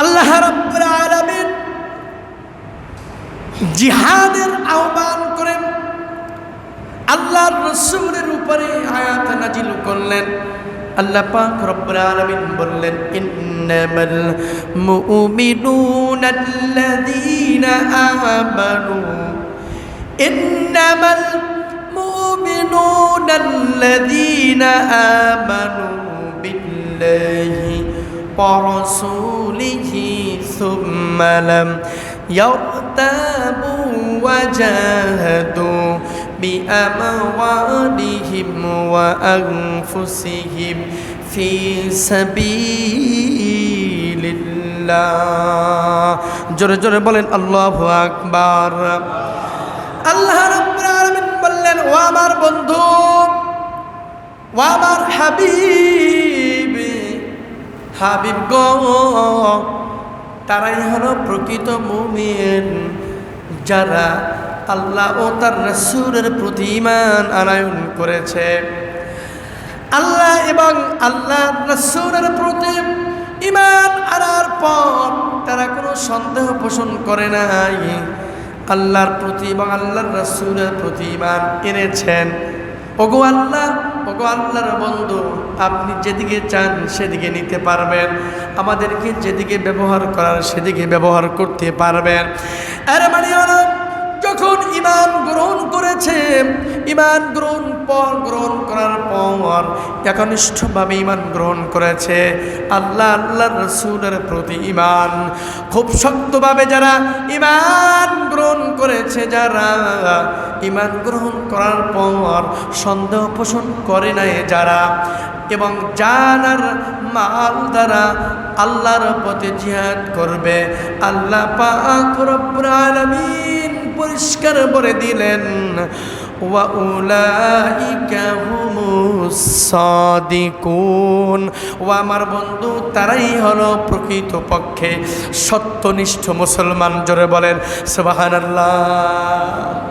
আল্লাহ রাব্বুল আলামিন জিহাদের আহ্বান করেন। আল্লাহর রসুলের উপরে আয়াত নাজিল করলেন। আল্লাহ পাক রব্বুল আলামিন বললেন, ইন্নামাল মুমিনুনা আল্লাযীনা আমানু। ইন্নামাল মুমিনুনা আল্লাযীনা আমানু বিল্লাহি ورسوله ثم لم يرتابوا وجاهدوا بأموالهم وأنفسهم في سبيل الله জোরে জোরে বলেন আল্লাহ আকবার আল্লাহ রাব্বুল আলামিন বললেন ও আমার বন্ধু ও আমার হাবিব হাবিব গো, তারাই হলো প্রকৃত মুমিন। যারা আল্লাহ ও তার রসুলের প্রতি ইমান আনায়ন করেছে। আল্লাহ এবং আল্লাহ রসুলের প্রতি ইমান আনার পর তারা কোনো সন্দেহ পোষণ করে নাই। আল্লাহর প্রতি এবং আল্লাহর রসুলের প্রতি ইমান এনেছেন। ওগো আল্লাহ আল্লাহর বন্ধু, আপনি যেদিকে চান সেদিকে নিতে পারবেন। আমাদেরকে যেদিকে ব্যবহার করার সেদিকে ব্যবহার করতে পারবেন। আরে মানে যখন ইমান গ্রহণ করেছে, ইমান গ্রহণ পর, গ্রহণ করার পর একনিষ্ঠভাবে ইমান গ্রহণ করেছে। আল্লাহ আল্লাহ রসুলের প্রতি ইমান। খুব শক্তভাবে যারা ইমান গ্রহণ করেছে, যারা ইমান গ্রহণ করার পর সন্দেহ পোষণ করে নাই যারা, এবং জানার মাল দ্বারা আল্লাহর পথে জিহাদ করবে। আল্লাহ পাক রব্বুল আলামিন পরিষ্কার করে দিলেন ও আমার বন্ধু, তারাই হলো প্রকৃত পক্ষে সত্যনিষ্ঠ মুসলমান। জোরে বলেন, সুবহানাল্লাহ।